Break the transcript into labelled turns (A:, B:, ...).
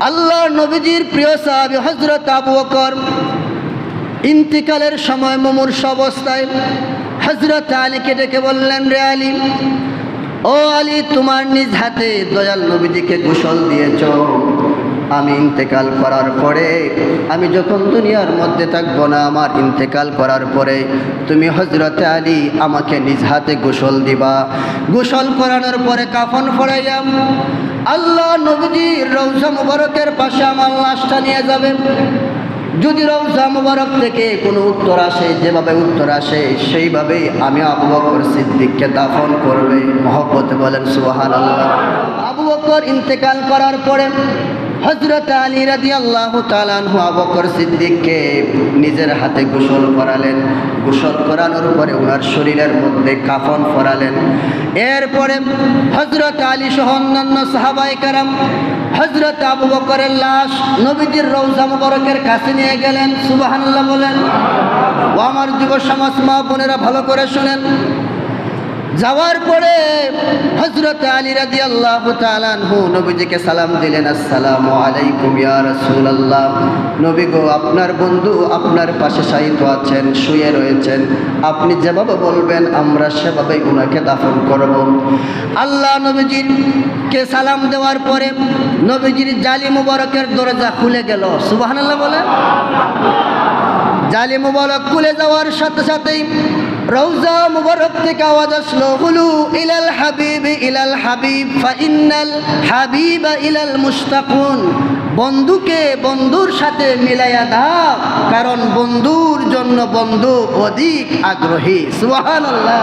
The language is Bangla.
A: আল্লাহ নবীজির প্রিয় সাহাবি হজরত আবু বকর ইন্তিকালের সময় মুমূর্ষ অবস্থায় হজরত আলীকে ডেকে বললেন, রে আলী, ও আলী, তোমার নিজ হাতে দয়াল নবীজিকে গোসল দিয়েছ। আমি ইন্তেকাল করার পরে, আমি যখন দুনিয়ার মধ্যে থাকব না, আমার ইন্তেকাল করার পরে তুমি হজরত আলী আমাকে নিজ হাতে গোসল দিবা। গোসল করানোর পরে কাফন ফড়াইয়াম আল্লাহ নবীজির রৌজা মুবারকের পাশে আমার লাশটা নিয়ে যাবেন যদি রৌজা মুবারক থেকে কোনো উত্তর আসে, যেভাবে উত্তর আসে, সেইভাবেই আমি আবু বকর সিদ্দিককে দাফন করবে। মহব্বত বলেন সুবাহ আল্লাহ আবু বকর ইন্তেকাল করার পরে হজরত আলী রাদি আল্লাহ তালানহু আবু বকর সিদ্দিককে নিজের হাতে গোসল করালেন। গোসল করানোর পরে ওনার শরীরের মধ্যে কাফন পরালেন। এরপরে হজরত আলী সহ অন্যান্য সাহাবাই কারাম হজরত আবু বকরের লাশ নবীজির রৌজা মুবারকের কাছে নিয়ে গেলেন। সুবাহান্লাহ বলেন। ও আমার যুব সমাজ মা বোনেরা ভালো করে শুনেন। যাওয়ার পরে হজরত আলী রাদি আল্লাহ নবীজিকে সালাম দিলেন, আসসালামু আলাইকুম ইয়া রাসূলুল্লাহ। নবী গো, আপনার বন্ধু আপনার পাশে শায়িত আছেন, শুয়ে রয়েছেন। আপনি যেভাবে বলবেন, আমরা সেভাবেই ওনাকে দাফন করব। আল্লাহ নবীজির কে সালাম দেওয়ার পরে নবীজির জালি মুবারকের দরজা খুলে গেল। সুবহানাল্লাহ বলে জালি মুবারক খুলে যাওয়ার সাথে সাথেই রৌজা মুবারক থেকে আওয়াজ আসলো, হুলু ইলাল হাবিব ইলাল হাবিব, ফা ইন্নাল হাবিব ইলাল মুস্তাকুন। বন্ধুকে বন্ধুর সাথে মিলাইয়া দাও, কারণ বন্ধুর জন্য বন্ধু অধিক আগ্রহী। সুবহানাল্লাহ।